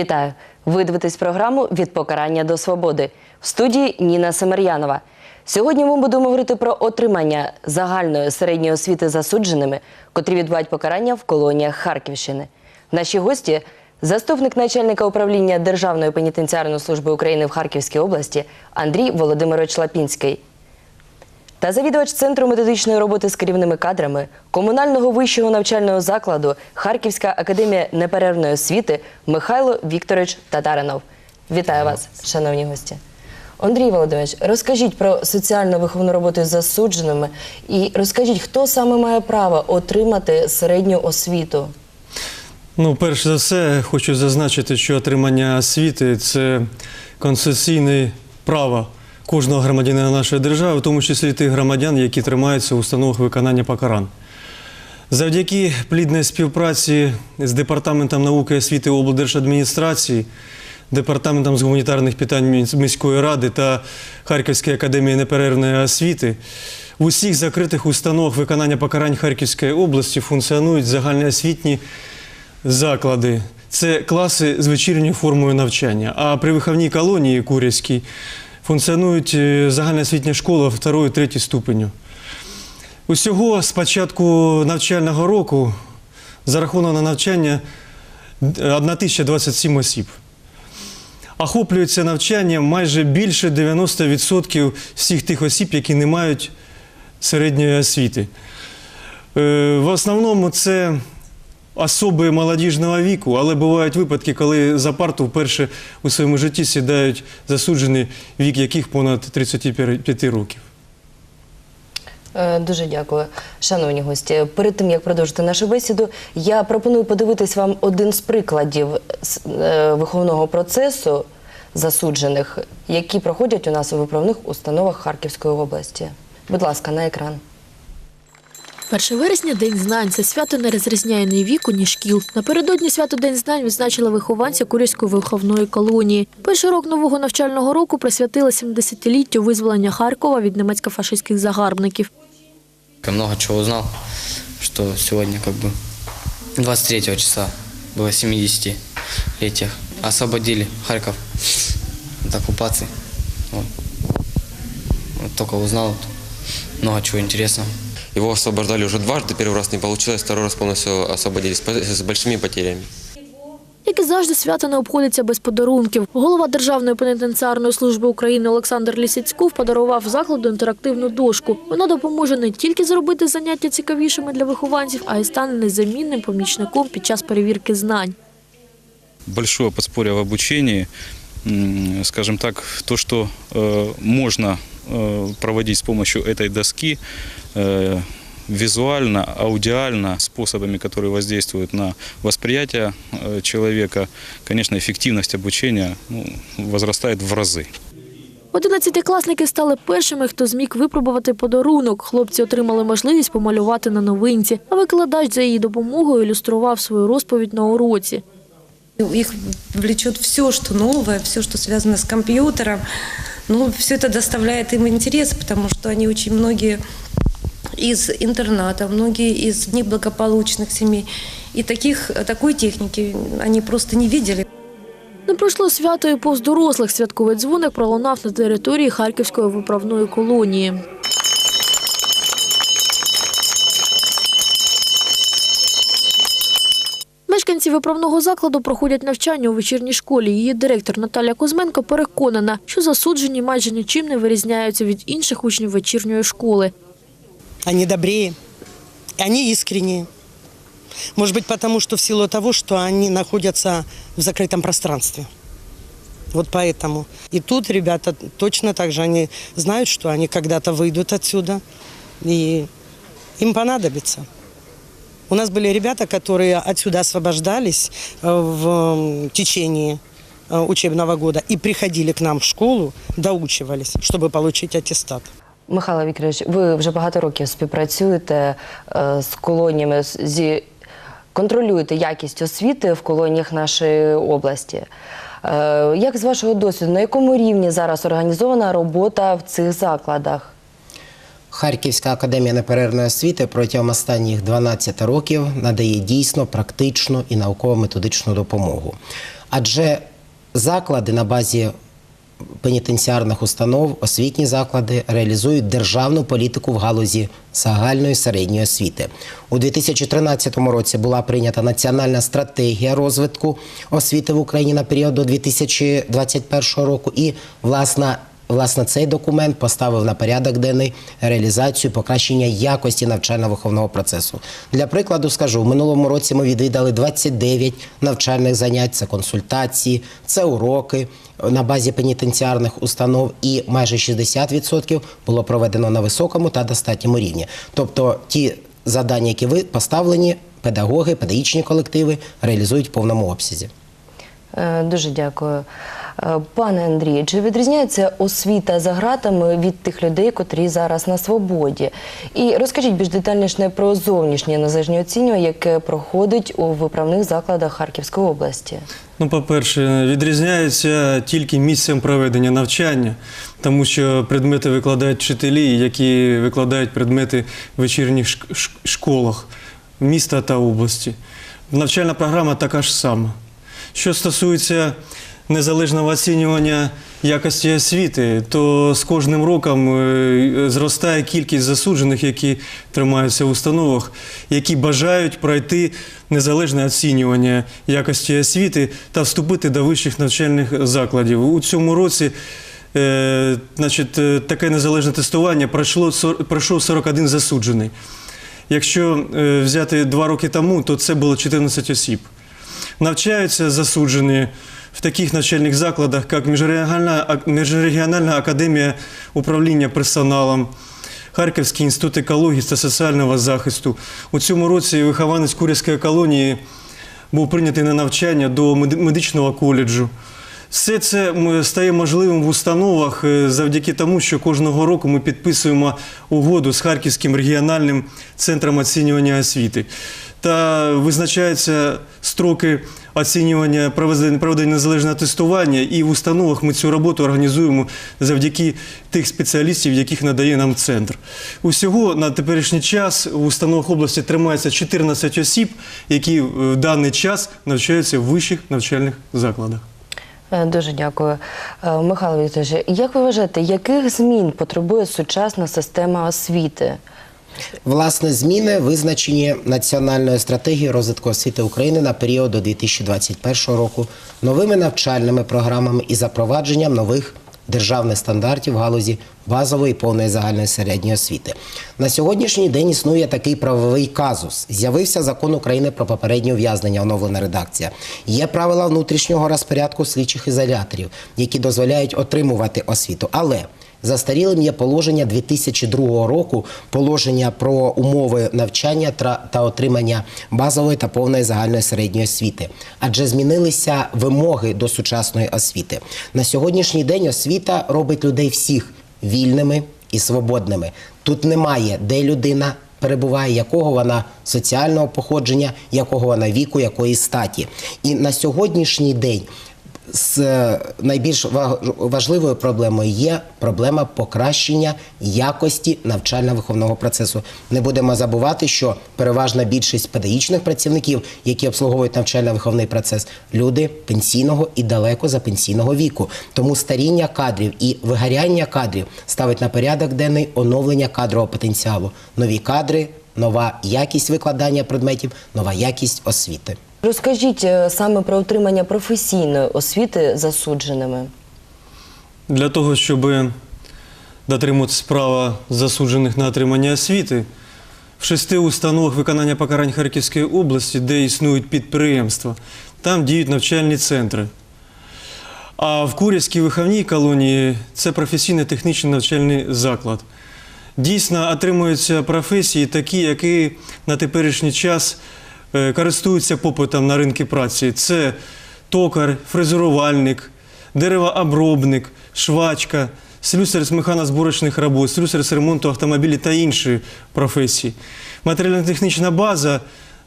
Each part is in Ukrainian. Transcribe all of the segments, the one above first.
Вітаю! Ви дивитесь програму Від покарання до свободи в студії Ніна Семер'янова. Сьогодні ми будемо говорити про отримання загальної середньої освіти засудженими, котрі відбувають покарання в колоніях Харківщини. Наші гості заступник начальника управління Державної пенітенціарної служби України в Харківській області Андрій Володимирович Лапінський та завідувач Центру методичної роботи з керівними кадрами комунального вищого навчального закладу Харківська академія неперервної освіти Михайло Вікторович Татаринов. Вітаю вас, шановні гості. Андрій Володимирович, розкажіть про соціально виховну роботу з засудженими і розкажіть, хто саме має право отримати середню освіту. Ну, перш за все, хочу зазначити, що отримання освіти це конституційне право кожного громадянина нашої держави, в тому числі тих громадян, які тримаються у установах виконання покарань. Завдяки плідній співпраці з департаментом науки і освіти облдержадміністрації, департаментом з гуманітарних питань міської ради та Харківської академії неперервної освіти. В усіх закритих установах виконання покарань Харківської області функціонують загальноосвітні заклади. Це класи з вечірньою формою навчання. А при виховній колонії Курявській функціонують е, загальноосвітня школа 2-3 ступеню. Усього з початку навчального року зараховано на навчання 1027 осіб. Охоплюється навчанням майже більше 90% всіх тих осіб, які не мають середньої освіти. Е, В основному це особи молодіжного віку, але бувають випадки, коли за парту вперше у своєму житті сідають засуджені, вік яких понад 35 років. Е, Дуже дякую, шановні гості. Перед тим як продовжити нашу бесіду, я пропоную подивитись вам один з прикладів е, виховного процесу засуджених, які проходять у нас у виправних установах Харківської області. Будь ласка, на екран. 1 вересня День знань. Це свято не розрізняє ні віку, ні шкіл. Напередодні свято День знань відзначили вихованці Курівської виховної колонії. Перший рок нового навчального року присвятили 70-літтю визволення Харкова від німецько-фашистських загарбників. Я много чего узнал, что сегодня как бы 23 числа было 70-летие. Освободили Харьков от оккупации. Вот. Вот только узнал много чего интересного. Его освобождали уже дважды, первый раз не получилось, второй раз полностью освободились по- с большими потерями. Як і завжди, свято не обходиться без подарунків. Голова Державної пенітенціарної служби України Олександр Лісіцьков подарував закладу інтерактивну дошку. Вона допоможе не тільки зробити заняття цікавішими для вихованців, а й стане незамінним помічником під час перевірки знань. большое подспорье в обучении, М, скажем так, то, что э, можно э, проводить с помощью этой доски э, визуально, аудиально, способами, которые воздействуют на восприятие э, человека, конечно, эффективность обучения ну, возрастает в разы. Одинадцятикласники стали першими, хто зміг випробувати подарунок. Хлопці отримали можливість помалювати на новинці, а викладач за її допомогою ілюстрував свою розповідь на уроці. Их влечет все, что новое, все, что связано с компьютером. Ну, все это доставляет им интерес, потому что они очень многие из интерната, многие из неблагополучных семей. И таких, такой техники они просто не видели. Не пройшло свято і повз дорослих. Святковий дзвоник пролунав на території Харківської виправної колонії. Мешканці виправного закладу проходять навчання у вечірній школі. Її директор Наталя Кузьменко переконана, що засуджені майже нічим не вирізняються від інших учнів вечірньої школи. Они добрее, они искренние. Может быть, потому что в силу того, что они находятся в закрытом пространстве. Вот поэтому. И тут ребята точно так же, они знают, что они когда-то выйдут отсюда, и им понадобится. У нас были ребята, которые отсюда освобождались э, в м, течение э, учебного года и приходили к нам в школу, доучивались, чтобы получить аттестат. Михайло Вікторович, ви вже багато років співпрацюєте е, з колоніями, з- зі контролюєте якість освіти в колоніях нашої області. Е, Як з вашого досвіду, на якому рівні зараз організована робота в цих закладах? Харківська академія неперервної освіти протягом останніх 12 років надає дійсно практичну і науково-методичну допомогу. Адже заклади на базі пенітенціарних установ, освітні заклади реалізують державну політику в галузі загальної середньої освіти. У 2013 році була прийнята національна стратегія розвитку освіти в Україні на період до 2021 року. І власне, власне цей документ поставив на порядок денний реалізацію покращення якості навчально-виховного процесу. Для прикладу скажу, в минулому році ми відвідали 29 навчальних занять, це консультації, це уроки на базі пенітенціарних установ, і майже 60% було проведено на високому та достатньому рівні. Тобто ті завдання, які ви поставлені, педагоги, педагогічні колективи реалізують в повному обсязі. Е, Дуже дякую. Е, Пане Андрію, чи відрізняється освіта за ґратами від тих людей, котрі зараз на свободі? І розкажіть більш детальніше про зовнішнє незалежне оцінювання, яке проходить у виправних закладах Харківської області. Ну, по-перше, відрізняється тільки місцем проведення навчання, тому що предмети викладають вчителі, які викладають предмети в вечірніх шк- шк- школах міста та області. Навчальна програма така ж сама. Що стосується незалежного оцінювання якості освіти, то з кожним роком е, зростає кількість засуджених, які тримаються в установах, які бажають пройти незалежне оцінювання якості освіти та вступити до вищих навчальних закладів. У цьому році е, значить, е, таке незалежне тестування пройшло, пройшов 41 засуджений. Якщо взяти два роки тому, то це було 14 осіб. Навчаються засуджені в таких навчальних закладах, як Міжрегіональна, ак- Міжрегіональна академія управління персоналом, Харківський інститут екології та соціального захисту. У цьому році вихованець Курівської колонії був прийнятий на навчання до медичного коледжу. Все це стає можливим в установах е, завдяки тому, що кожного року ми підписуємо угоду з Харківським регіональним центром оцінювання освіти. Та визначаються строки оцінювання проведення незалежного тестування, і в установах ми цю роботу організуємо завдяки тих спеціалістів, яких надає нам центр. Усього на теперішній час в установах області тримається 14 осіб, які в даний час навчаються в вищих навчальних закладах. Е, Дуже дякую. Е, Михайло Вікторович, як ви вважаєте, яких змін потребує сучасна система освіти? Власне, зміни визначені національною стратегією розвитку освіти України на період до 2021 року новими навчальними програмами і запровадженням нових державних стандартів в галузі базової повної загальної середньої освіти. На сьогоднішній день існує такий правовий казус. З'явився закон України про попереднє ув'язнення, оновлена редакція. Є правила внутрішнього розпорядку слідчих ізоляторів, які дозволяють отримувати освіту. Але Застарілим є положення 2002 року, положення про умови навчання та отримання базової та повної загальної середньої освіти. Адже змінилися вимоги до сучасної освіти. На сьогоднішній день освіта робить людей всіх вільними і свободними. Тут немає, де людина перебуває, якого вона соціального походження, якого вона віку, якої статі. І на сьогоднішній день з е, найбільш ва- важливою проблемою є проблема покращення якості навчально-виховного процесу. Не будемо забувати, що переважна більшість педагогічних працівників, які обслуговують навчально-виховний процес, люди пенсійного і далеко за пенсійного віку. Тому старіння кадрів і вигоряння кадрів ставить на порядок денний оновлення кадрового потенціалу. Нові кадри, нова якість викладання предметів, нова якість освіти. Розкажіть е, саме про отримання професійної освіти засудженими. Для того, щоб дотримуватися права засуджених на отримання освіти, в шести установах виконання покарань Харківської області, де існують підприємства, там діють навчальні центри. А в Курівській виховній колонії це професійно-технічний навчальний заклад. Дійсно, отримуються професії такі, які на теперішній час користуються попитом на ринку праці. Це токар, фрезерувальник, деревообробник, швачка, слюсар з механозборочних робот, слюсар з ремонту автомобілів та інші професії. Матеріально-технічна база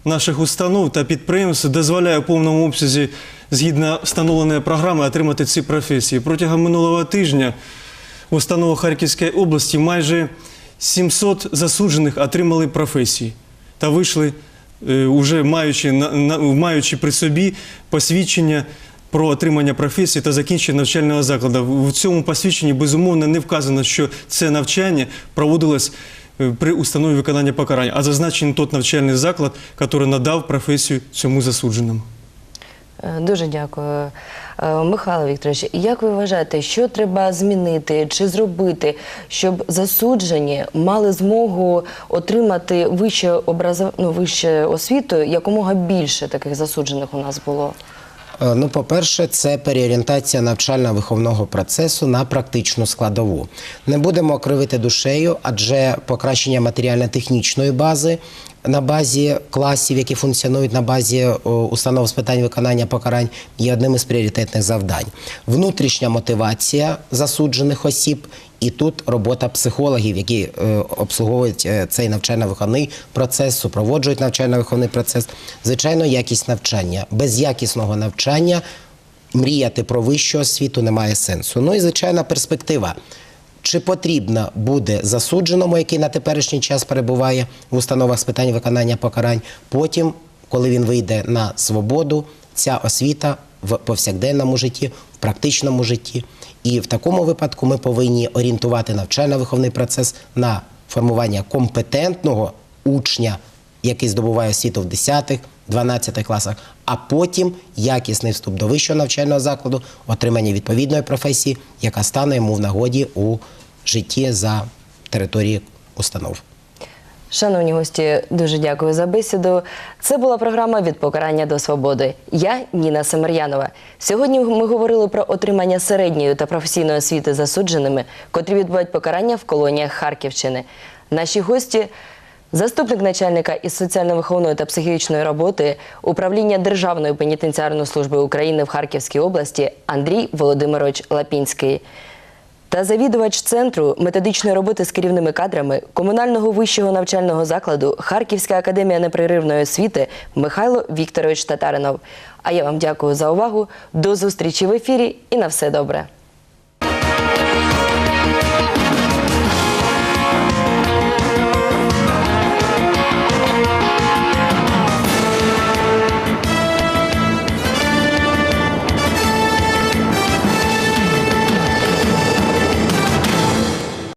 наших установ та підприємств дозволяє в повному обсязі, згідно встановленої програми, отримати ці професії. Протягом минулого тижня в установах Харківської області майже 700 засуджених отримали професії та вийшли, е, уже маючи, маючи при собі посвідчення про отримання професії та закінчення навчального закладу. В цьому посвідченні безумовно не вказано, що це навчання проводилось е, при установі виконання покарання, а зазначений тот навчальний заклад, який надав професію цьому засудженому. Е, Дуже дякую. Е, Михайло Вікторович, як ви вважаєте, що треба змінити чи зробити, щоб засуджені мали змогу отримати вище образов... ну, вище освіту, якомога більше таких засуджених у нас було? Е, Ну, по-перше, це переорієнтація навчально-виховного процесу на практичну складову. Не будемо кривити душею, адже покращення матеріально-технічної бази на базі класів, які функціонують на базі установ з питань виконання покарань, є одним із пріоритетних завдань. Внутрішня мотивація засуджених осіб. І тут робота психологів, які е, обслуговують е, цей навчально-виховний процес, супроводжують навчально-виховний процес. Звичайно, якість навчання. Без якісного навчання мріяти про вищу освіту немає сенсу. Ну і звичайна перспектива. Чи потрібно буде засудженому, який на теперішній час перебуває в установах з питань виконання покарань, потім, коли він вийде на свободу, ця освіта в повсякденному житті, в практичному житті. І в такому випадку ми повинні орієнтувати навчально-виховний процес на формування компетентного учня, який здобуває освіту в 10-12 класах, а потім якісний вступ до вищого навчального закладу, отримання відповідної професії, яка стане йому в нагоді у житті за територією установ. Шановні гості, дуже дякую за бесіду. Це була програма від покарання до свободи. Я Ніна Семер'янова. Сьогодні ми говорили про отримання середньої та професійної освіти засудженими, котрі відбувають покарання в колоніях Харківщини. Наші гості. Заступник начальника із соціально-виховної та психічної роботи управління Державної пенітенціарної служби України в Харківській області Андрій Володимирович Лапінський та завідувач центру методичної роботи з керівними кадрами комунального вищого навчального закладу Харківська академія непреривної освіти Михайло Вікторович Татаринов. А я вам дякую за увагу. До зустрічі в ефірі і на все добре.